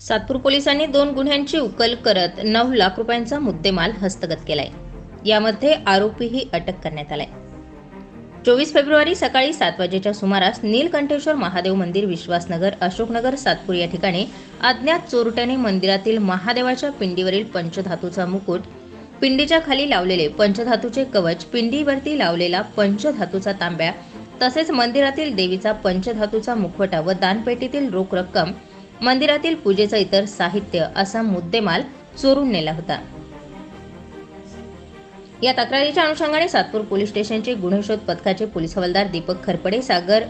सातपूर पोलिसांनी दोन गुन्ह्यांची उकल करत नऊ लाख रुपयांचा मुद्देमाल हस्तगत केलाय. यामध्ये आरोपीही अटक करण्यात आलाय. चोवीस फेब्रुवारी सकाळी सात वाजेच्या सुमारास नीलकंठेश्वर महादेव मंदिर विश्वासनगर अशोकनगर सातपूर या ठिकाणी अज्ञात चोरट्याने मंदिरातील महादेवाच्या पिंडीवरील पंचधातूचा मुकुट पिंडीच्या खाली लावलेले पंचधातूचे कवच पिंडीवरती लावलेला पंचधातूचा तांब्या तसेच मंदिरातील देवीचा पंचधातूचा मुखवटा व दानपेटीतील रोख रक्कम मंदिरातील पूजेचा इतर साहित्य असा मुद्देमाल चोरून नेला होता. या तक्रारीच्या अनुषंगाने सातपूर पोलीस स्टेशनचे गुन्हे शोध पथकाचे पोलीस हवालदार दीपक खरपडे सागर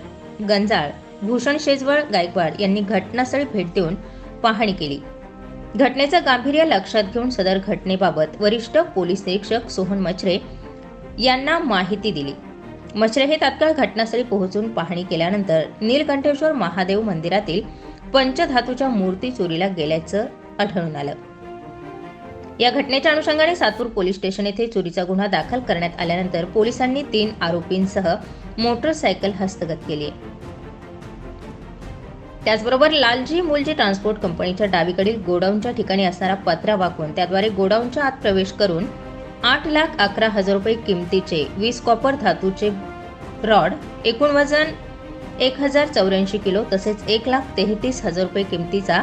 गंजाळ भूषण शेजवळ गायकवाड यांनी घटनास्थळी भेट देऊन पाहणी केली. घटनेचं गांभीर्य लक्षात घेऊन सदर घटनेबाबत वरिष्ठ पोलीस निरीक्षक सोहन मचरे यांना माहिती दिली. मचरे हे तात्काळ घटनास्थळी पोहोचून पाहणी केल्यानंतर नीलकंठेश्वर महादेव मंदिरातील पंचधातूच्या मूर्ती चोरीला गेल्याचं आढळून आलं. या घटनेच्या अनुषंगाने सातपूर पोलीस स्टेशन येथे चोरीचा गुन्हा दाखल करण्यात आल्यानंतर पोलिसांनी तीन आरोपींसह मोटरसायकल हस्तगत केली. त्याचबरोबर लालजी मुलजी ट्रान्सपोर्ट कंपनीच्या डावीकडील गोडाऊनच्या ठिकाणी असणारा पत्रा वाकून त्याद्वारे गोडाऊनच्या आत प्रवेश करून आठ लाख अकरा हजार रुपये किमतीचे वीस कॉपर धातूचे रॉड एकूण वजन एक हजार चौऱ्याऐंशी किलो तसेच एक लाख तेहतीस हजार रुपये किमतीचा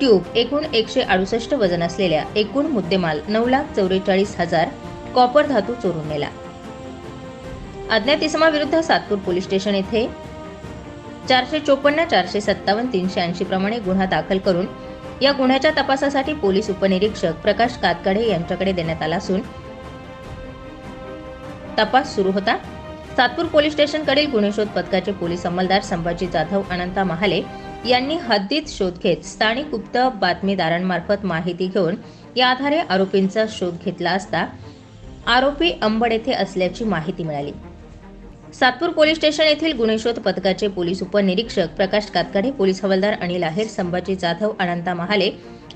ट्यूब एकूण एकशे अडुसष्ट वजन असलेल्या एकूण मुद्देमाल नऊ लाख चौवेचाळीस हजार कॉपर धातू चोरून नेला. अज्ञात इसमाविरुद्ध सातपूर पोलीस स्टेशन येथे चारशे चोपन्न चारशे सत्तावन्न तीनशे ऐंशी प्रमाणे गुन्हा दाखल करून या गुन्ह्याच्या तपासासाठी पोलीस उपनिरीक्षक प्रकाश कातकडे यांच्याकडे देण्यात आला असून तपास सुरू होता. सातपूर पोलीस स्टेशनकडील गुन्हे शोध पथकाचे पोलीस अंमलदार संभाजी जाधव अनंता महाले यांनी हद्दीत शोध घेत स्थानिक गुप्त बातमीदारांमार्फत माहिती घेऊन या आधारे आरोपींचा शोध घेतला असता आरोपी अंबड येथे असल्याची माहिती मिळाली. सातपूर पोलीस स्टेशन येथील गुन्हे शोध पथकाचे पोलीस उपनिरीक्षक प्रकाश कातकडे पोलीस हवालदार अनिल आहेर संभाजी जाधव अनंता महाले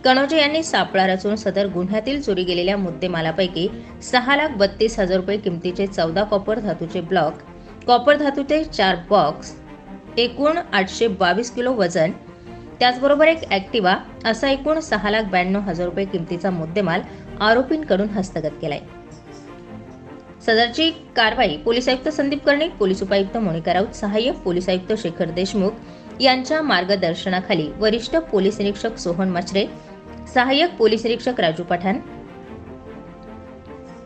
कणोजे यांनी सापळा रचून सदर गुन्ह्यातील चोरी गेलेल्या मुद्देमालापैकी सहा लाख बत्तीस हजार रुपये किमतीचे चौदा कॉपर धातूचे ब्लॉक कॉपर धातूचे चार बॉक्स एकूण आठशे बावीस किलो वजन त्याचबरोबर एक ॲक्टिवा असा एकूण सहा लाख ब्याण्णव हजार रुपये किमतीचा मुद्देमाल आरोपींकडून हस्तगत केलाय. सदरची कारवाई पोलीस आयुक्त संदीप कर्णिक पोलीस उपायुक्त मोनिका राऊत सहाय्यक पोलीस आयुक्त शेखर देशमुख यांच्या मार्गदर्शनाखाली वरिष्ठ पोलीस निरीक्षक सोहन मचरे सहाय्यक पोलीस निरीक्षक राजू पठाण.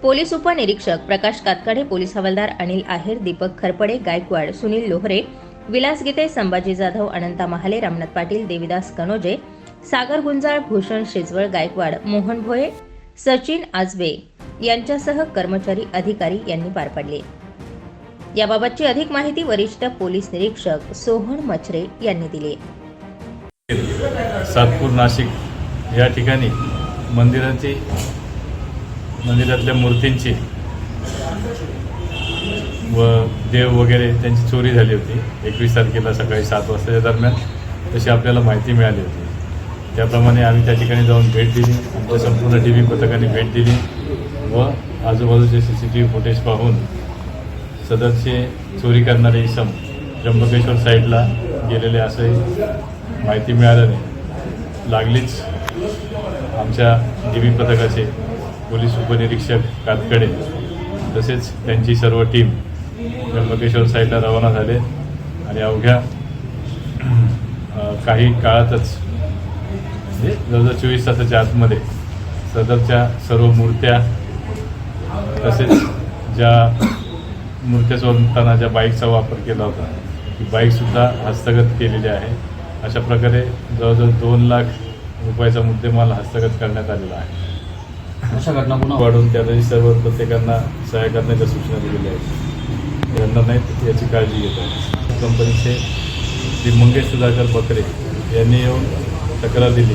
पोलीस उपनिरीक्षक प्रकाश कातकाडे पोलीस हवालदार अनिल आहेर दीपक खरपडे गायकवाड सुनील लोहरे विलास गीते संभाजी जाधव अनंता महाले रामनाथ पाटील देविदास कनोजे सागर गुंजाळ भूषण शेजवळ गायकवाड मोहन भोये सचिन आजबे यांच्यासह कर्मचारी अधिकारी यांनी पार पाडले. याबाबतची अधिक माहिती वरिष्ठ पोलीस निरीक्षक सोहन मचरे यांनी दिली. सातपूर नाशिक या ठिकाणी मंदिराची मंदिरातल्या मूर्तींची व देव वगैरे त्यांची चोरी झाली होती. एकवीस तारखेला सकाळी सात वाजताच्या दरम्यान तशी आपल्याला माहिती मिळाली होती. त्याप्रमाणे आम्ही त्या ठिकाणी जाऊन भेट दिली. आमच्या संपूर्ण टी व्ही पथकाने भेट दिली व आजूबाजूचे C C T V footage पाहून सदरचे चोरी करणारे इसम त्र्यंबकेश्वर साईडला गेलेले असंही माहिती मिळाल्याने लागलीच. आमच्या डी पथकाचे पोलीस उपनिरीक्षक कातकडे तसेच त्यांची सर्व टीम त्र्यंबकेश्वर साईडला रवाना झाले. आणि अवघ्या काही काळातच म्हणजे जवळजवळ चोवीस तासाच्या आतमध्ये सदरच्या सर्व मूर्त्या तसेच ज्या मूर्त्या चोरताना ज्या बाईकचा वापर केला होता ती बाईकसुद्धा हस्तगत केलेली आहे. अशा प्रकारे जवळजवळ दोन लाख रुपयाचा मुद्देमाल हस्तगत करण्यात आलेला आहे. अशा घटना पुन्हा वाढून त्यातही सर्व प्रत्येकांना सहाय्य करण्याच्या सूचना दिलेल्या आहेत. यांना नाहीत याची काळजी घेत आहे कंपनीचे श्री मंगेश सुधाकर बकरे यांनी येऊन तक्रार दिली.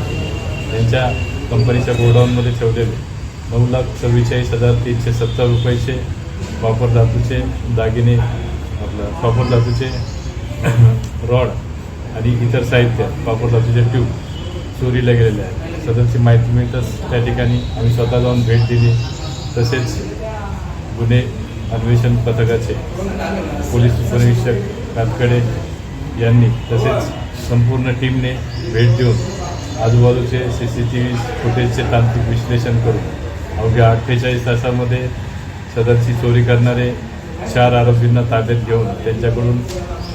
त्यांच्या कंपनीच्या गोडाऊनमध्ये ठेवलेले नऊ लाख चव्वेचाळीस हजार तीनशे सत्तर रुपयाचे वापर धातूचे दागिने आपलं वापर धातूचे रॉड आणि इतर साहित्य वापर धातूचे ट्यूब चोरीला गेलेल्या आहेत. सदरची माहिती मिळताच त्या ठिकाणी आम्ही स्वतः जाऊन भेट दिली. तसेच गुन्हे अन्वेषण पथकाचे पोलीस उपनिरीक्षक कातकडे यांनी तसेच संपूर्ण टीमने भेट देऊन आजूबाजूचे सी सी टी व्ही फुटेजचे तांत्रिक विश्लेषण करून अवघ्या अठ्ठेचाळीस तासामध्ये सदरची चोरी करणारे चार आरोपींना ताब्यात घेऊन त्यांच्याकडून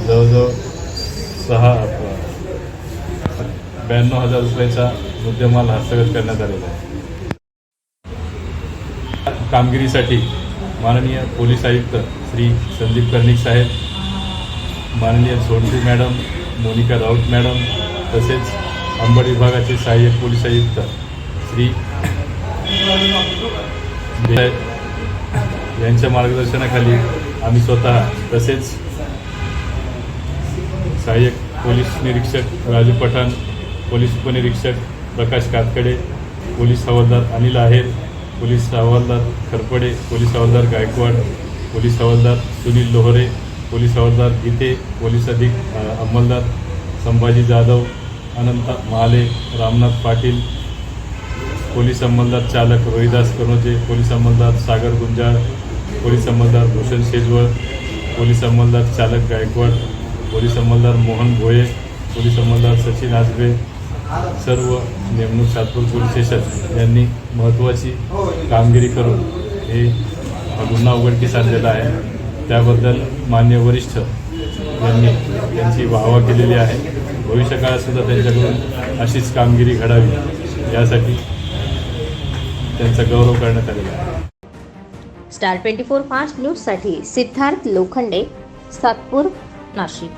जवळजवळ सहा ब्याण्णव हजार रुपयाचा मुद्देमाल हस्तगत करण्यात आलेला आहे. कामगिरीसाठी माननीय पोलीस आयुक्त श्री संदीप कर्णिक साहेब माननीय सोनटू मॅडम मोनिका राऊत मॅडम तसेच अंबड विभागाचे सहाय्यक पोलीस आयुक्त श्री यांच्या मार्गदर्शनाखाली आम्ही स्वतः तसेच सहाय्यक पोलीस निरीक्षक राजू पठाण पोलीस उपनिरीक्षक प्रकाश कातकडे पोलीस हवालदार अनिल आहेर पोलीस हवालदार खरपडे पोलीस हवालदार गायकवाड पोलीस हवालदार सुनील लोहरे पोलीस हवालदार गीते पोलीस अधिक अंमलदार संभाजी जाधव अनंत महाले रामनाथ पाटील पोलीस अंमलदार चालक रोहिदास कनोजे पोलीस अंमलदार सागर गुंजाळ पोलीस अंमलदार भूषण शेजवळ पोलीस अंमलदार चालक गायकवाड पोलीस अंमलदार मोहन भोये पोलीस अंमलदार सचिन आजबे सर्व नेमणूक सातपूर पोलीस स्टेशन यांनी महत्त्वाची कामगिरी करून हे गुन्हा उघडकीस आणलेला आहे. त्याबद्दल मान्य वरिष्ठ यांनी त्यांची वाहवा केलेली आहे. भविष्यकाळातसुद्धा त्यांच्याकडून अशीच कामगिरी घडावी यासाठी त्यांचा गौरव करण्यात आलेला आहे. स्टार ट्वेंटी फोर फास्ट न्यूजसाठी सिद्धार्थ लोखंडे सातपूर नाशिक.